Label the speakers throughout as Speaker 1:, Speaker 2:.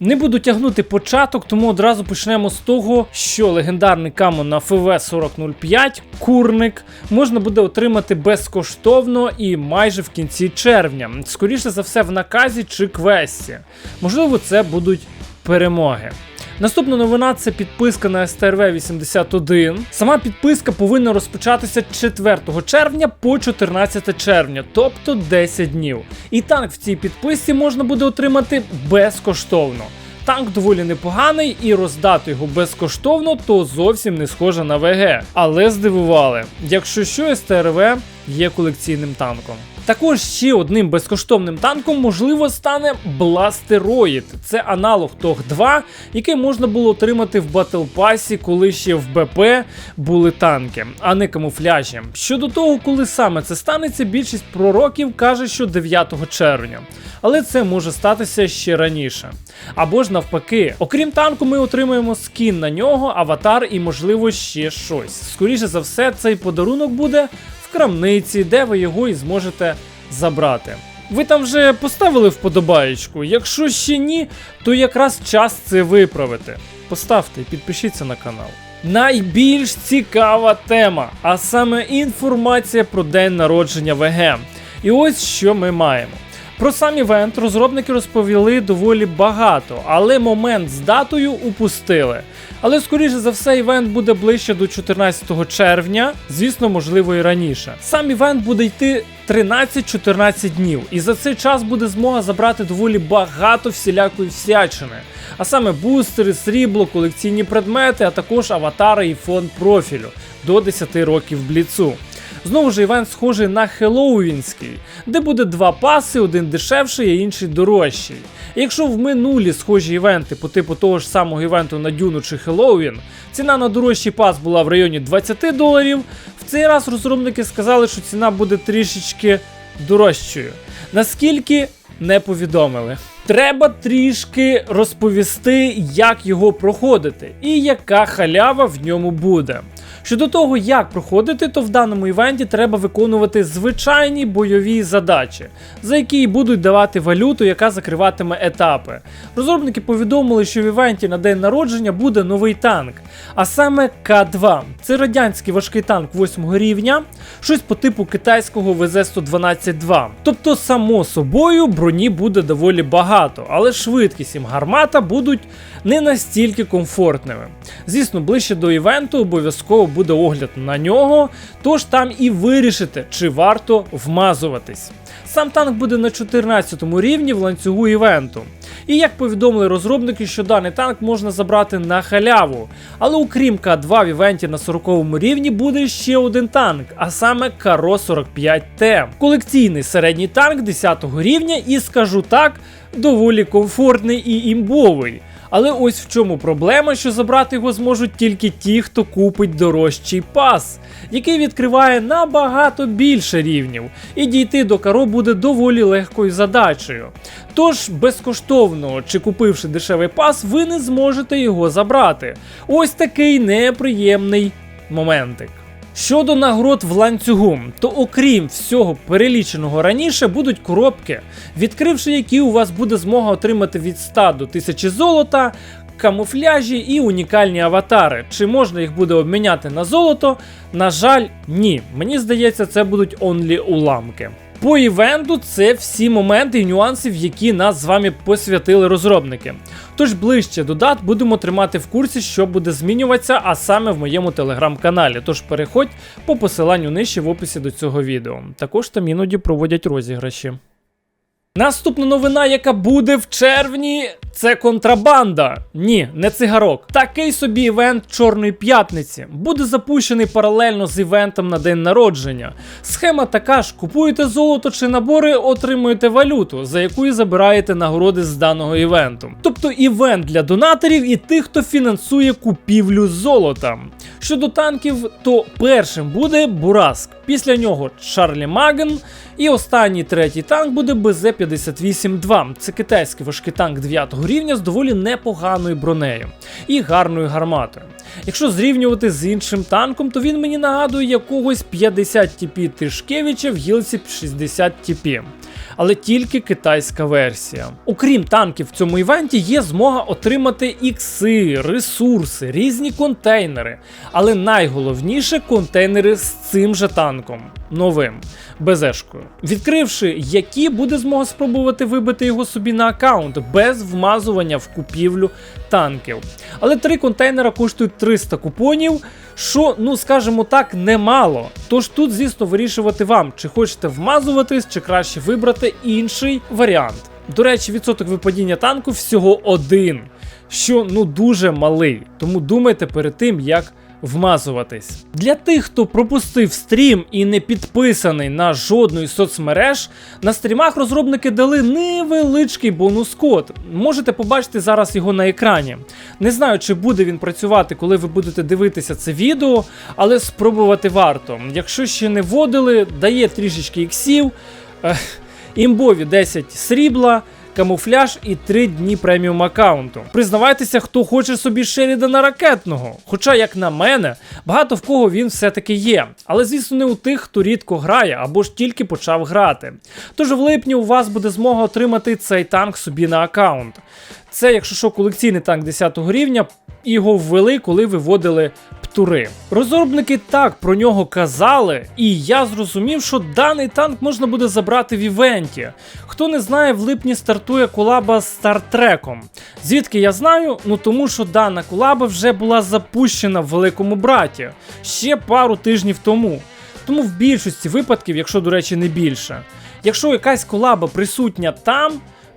Speaker 1: Не буду тягнути початок, тому одразу почнемо з того, що легендарний камон на ФВ 4005 курник можна буде отримати безкоштовно і майже в кінці червня. Скоріше за все, в наказі чи квесті. Можливо, це будуть перемоги. Наступна новина це підписка на STRV 81. Сама підписка повинна розпочатися 4 червня по 14 червня, тобто 10 днів. І танк в цій підписці можна буде отримати безкоштовно. Танк доволі непоганий, і роздати його безкоштовно, то зовсім не схоже на ВГ. Але здивували, якщо що, СТРВ є колекційним танком. Також ще одним безкоштовним танком, можливо, стане Бластероїд. Це аналог TOG 2, який можна було отримати в Battle Pass, коли ще в БП були танки, а не камуфляжі. Щодо того, коли саме це станеться, більшість пророків каже, що 9 червня. Але це може статися ще раніше. Або ж навпаки, окрім танку, ми отримаємо скін на нього, аватар і, можливо, ще щось. Скоріше за все, цей подарунок буде крамниці, де ви його і зможете забрати. Ви там вже поставили вподобаєчку? Якщо ще ні, то якраз час це виправити. Поставте і підпишіться на канал. Найбільш цікава тема, а саме інформація про день народження ВГ. І ось що ми маємо. Про сам івент розробники розповіли доволі багато, але момент з датою упустили. Але скоріше за все, івент буде ближче до 14 червня, звісно, можливо, і раніше. Сам івент буде йти 13-14 днів, і за цей час буде змога забрати доволі багато всілякої всячини. А саме бустери, срібло, колекційні предмети, а також аватари і фон профілю до 10 років бліцу. Знову ж івент схожий на Хеллоуінський, де буде два паси, один дешевший, а інший дорожчий. Якщо в минулі схожі івенти по типу того ж самого івенту на Дюну чи Хеллоуін, ціна на дорожчий пас була в районі 20 доларів, в цей раз розробники сказали, що ціна буде трішечки дорожчою. Наскільки не повідомили. Треба трішки розповісти, як його проходити і яка халява в ньому буде. Щодо того, як проходити, то в даному івенті треба виконувати звичайні бойові задачі, за які будуть давати валюту, яка закриватиме етапи. Розробники повідомили, що в івенті на день народження буде новий танк, а саме К2. Це радянський важкий танк 8 рівня, щось по типу китайського ВЗ-112-2. Тобто, само собою, броні буде доволі багато, але швидкість і гармата будуть не настільки комфортними. Звісно, ближче до івенту обов'язково буде огляд на нього, тож там і вирішите, чи варто вмазуватись. Сам танк буде на 14 рівні в ланцюгу івенту. І як повідомили розробники, що даний танк можна забрати на халяву. Але окрім К2 в івенті на 40 рівні буде ще один танк, а саме Каро 45Т. Колекційний середній танк 10 рівня, і скажу так, доволі комфортний і імбовий. Але ось в чому проблема, що забрати його зможуть тільки ті, хто купить дорожчий пас, який відкриває набагато більше рівнів, і дійти до каро буде доволі легкою задачею. Тож, безкоштовно чи купивши дешевий пас, ви не зможете його забрати. Ось такий неприємний моментик. Щодо нагород в ланцюгу, то окрім всього переліченого раніше, будуть коробки, відкривши які у вас буде змога отримати від 100 до 1000 золота, камуфляжі і унікальні аватари. Чи можна їх буде обміняти на золото? На жаль, ні. Мені здається, це будуть онлі уламки. По івенту це всі моменти і нюанси, в які нас з вами посвятили розробники. Тож ближче до дат будемо тримати в курсі, що буде змінюватися, а саме в моєму телеграм-каналі. Тож переходь по посиланню нижче в описі до цього відео. Також там іноді проводять розіграші. Наступна новина, яка буде в червні, це контрабанда. Ні, не цигарок. Такий собі івент Чорної п'ятниці буде запущений паралельно з івентом на день народження. Схема така ж: купуєте золото чи набори, отримуєте валюту, за яку і забираєте нагороди з даного івенту. Тобто івент для донаторів і тих, хто фінансує купівлю золота. Щодо танків, то першим буде Бураск. Після нього Чарлі Маген. І останній третій танк буде БЗ-58-2. Це китайський важкий танк 9 рівня з доволі непоганою бронею і гарною гарматою. Якщо зрівнювати з іншим танком, то він мені нагадує якогось 50 TP Тишкевича в гілці 60 TP. але тільки китайська версія. Окрім танків в цьому івенті, є змога отримати ікси, ресурси, різні контейнери. Але найголовніше контейнери з цим же танком новим безешкою. Відкривши які, буде змога спробувати вибити його собі на аккаунт без вмазування в купівлю танків. Але три контейнера коштують 300 купонів, що, ну скажімо так, немало. Тож тут, звісно, вирішувати вам, чи хочете вмазуватись, чи краще вибрати інший варіант. До речі, відсоток випадіння танку всього один, що ну дуже малий. Тому думайте перед тим, як вмазуватись. Для тих, хто пропустив стрім і не підписаний на жодну із соцмереж, на стрімах розробники дали невеличкий бонус-код. Можете побачити зараз його на екрані. Не знаю, чи буде він працювати, коли ви будете дивитися це відео, але спробувати варто. Якщо ще не вводили, дає трішечки іксів, імбові 10 срібла камуфляж і 3 дні преміум аккаунту. Признавайтеся, хто хоче собі Шерідана ракетного. Хоча, як на мене, багато в кого він все-таки є. Але звісно, не у тих, хто рідко грає або ж тільки почав грати. Тож в липні у вас буде змога отримати цей танк собі на аккаунт. Це, якщо що, колекційний танк 10 рівня, його ввели, коли виводили птури. Розробники так про нього казали, і я зрозумів, що даний танк можна буде забрати в івенті. Хто не знає, в липні стартує колаба з Стартреком. Звідки я знаю? Ну тому що дана колаба вже була запущена в великому браті ще пару тижнів тому. Тому в більшості випадків, якщо, до речі, не більше, якщо якась колаба присутня там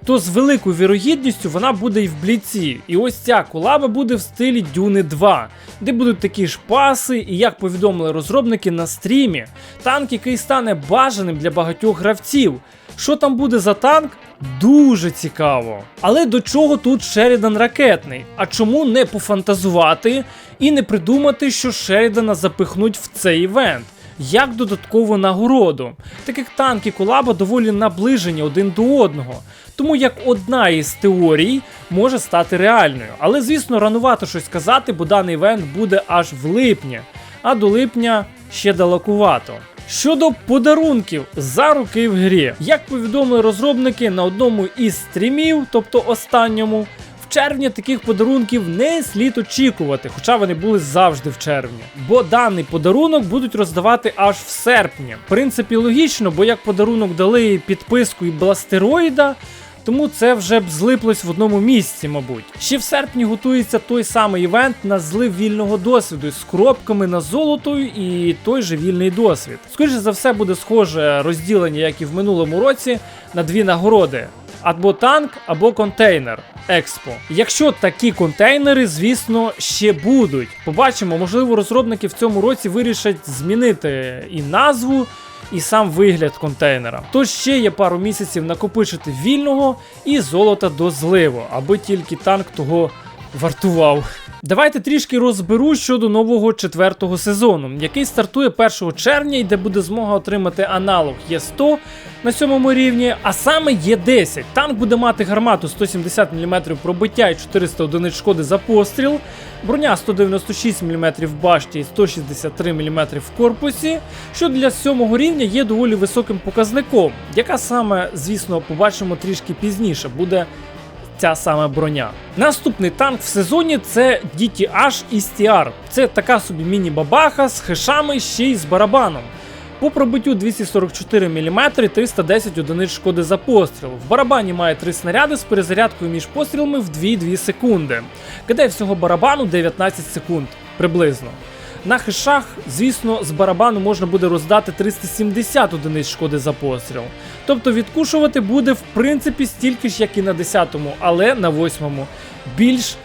Speaker 1: то з великою вірогідністю вона буде і в бліці. І ось ця колаба буде в стилі Дюни 2, де будуть такі ж паси, і як повідомили розробники на стрімі, танк, який стане бажаним для багатьох гравців. Що там буде за танк? Дуже цікаво. Але до чого тут Шерідан ракетний? А чому не пофантазувати і не придумати, що Шерідана запихнуть в цей івент? Як додаткову нагороду. Так як танки колаба доволі наближені один до одного. Тому як одна із теорій може стати реальною. Але, звісно, ранувато щось сказати, бо даний івент буде аж в липні, а до липня ще далекувато. Щодо подарунків за руки в грі, як повідомили розробники на одному із стрімів, тобто останньому, червні таких подарунків не слід очікувати, хоча вони були завжди в червні. Бо даний подарунок будуть роздавати аж в серпні. В принципі, логічно, бо як подарунок дали підписку і бластероїда, тому це вже б злиплось в одному місці, мабуть. Ще в серпні готується той самий івент на злив вільного досвіду з кропками на золотою і той же вільний досвід. Скоріше за все буде схоже розділення, як і в минулому році, на дві нагороди. Або танк, або контейнер Експо. Якщо такі контейнери, звісно, ще будуть. Побачимо, можливо, розробники в цьому році вирішать змінити і назву, і сам вигляд контейнера. Тож ще є пару місяців накопичити вільного і золота до зливу, аби тільки танк того вартував. Давайте трішки розберу щодо нового четвертого сезону, який стартує 1 червня і де буде змога отримати аналог Є100 на сьомому рівні, а саме Є10. Танк буде мати гармату 170 мм пробиття і 400 одиниць шкоди за постріл, броня 196 мм в башті і 163 мм в корпусі, що для сьомого рівня є доволі високим показником, яка саме, звісно, побачимо трішки пізніше, буде ця саме броня. Наступний танк в сезоні це DTH STR. Це така собі міні-бабаха з хешами ще й з барабаном. По пробиттю 244 мм 310 одиниць шкоди за постріл. В барабані має 3 снаряди з перезарядкою між пострілами в 2-2 секунди. Кидає всього барабану 19 секунд приблизно. На хешах, звісно, з барабану можна буде роздати 370 одиниць шкоди за постріл. Тобто відкушувати буде в принципі стільки ж, як і на 10-му, але на 8-му більш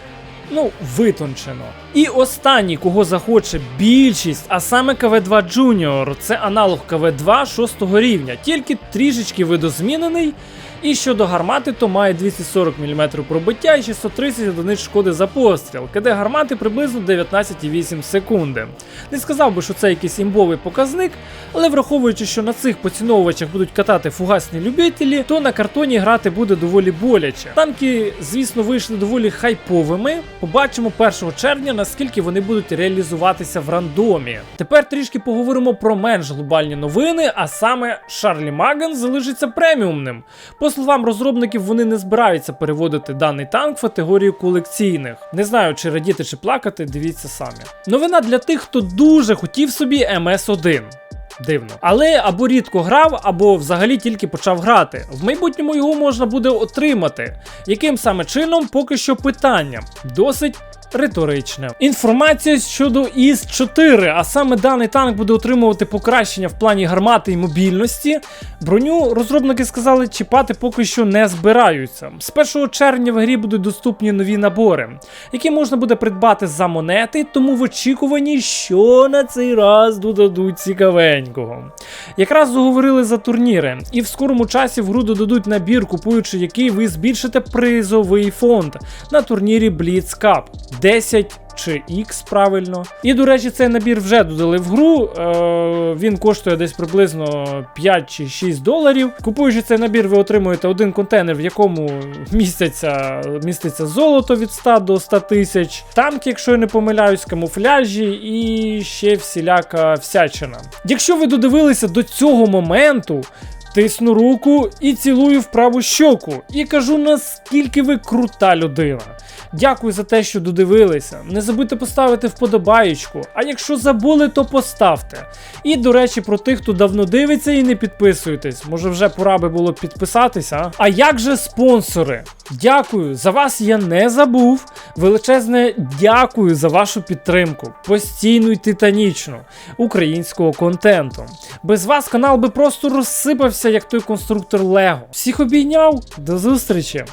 Speaker 1: ну, витончено. І останній, кого захоче більшість, а саме КВ2 Junior, це аналог КВ2 6 рівня, тільки трішечки видозмінений. І щодо гармати, то має 240 мм пробиття і 630 одиниць шкоди за постріл, КД гармати приблизно 19,8 секунди. Не сказав би, що це якийсь імбовий показник, але враховуючи, що на цих поціновувачах будуть катати фугасні любителі, то на картоні грати буде доволі боляче. Танки, звісно, вийшли доволі хайповими. Побачимо 1 червня, наскільки вони будуть реалізуватися в рандомі. Тепер трішки поговоримо про менш глобальні новини, а саме Шарлі Маган залишиться преміумним. По словам розробників, вони не збираються переводити даний танк в категорію колекційних. Не знаю, чи радіти чи плакати, дивіться самі. Новина для тих, хто дуже хотів собі МС1. Дивно. Але або рідко грав, або взагалі тільки почав грати. В майбутньому його можна буде отримати. Яким саме чином, поки що питання. Досить. Риторичне. Інформація щодо ІС 4, а саме даний танк буде отримувати покращення в плані гармати і мобільності. Броню розробники сказали, чіпати поки що не збираються. З 1 червня в грі будуть доступні нові набори, які можна буде придбати за монети, тому в очікуванні, що на цей раз додадуть цікавенького. Якраз заговорили за турніри, і в скорому часі в гру додадуть набір, купуючи який ви збільшите призовий фонд на турнірі Blitz Cup 10 чи X правильно. І, до речі, цей набір вже додали в гру. Е, він коштує десь приблизно 5 чи 6 доларів. Купуючи цей набір, ви отримуєте один контейнер, в якому міститься, міститься золото від 100 до 100 тисяч, танки, якщо я не помиляюсь, камуфляжі і ще всіляка всячина. Якщо ви додивилися до цього моменту. Тисну руку і цілую в праву щоку. І кажу, наскільки ви крута людина. Дякую за те, що додивилися. Не забудьте поставити вподобаєчку, а якщо забули, то поставте. І до речі, про тих, хто давно дивиться і не підписуєтесь, може вже пора би було підписатися. А, як же спонсори? Дякую, за вас я не забув. Величезне дякую за вашу підтримку, постійну і титанічну українського контенту. Без вас канал би просто розсипався, як той конструктор Лего. Всіх обійняв, до зустрічі!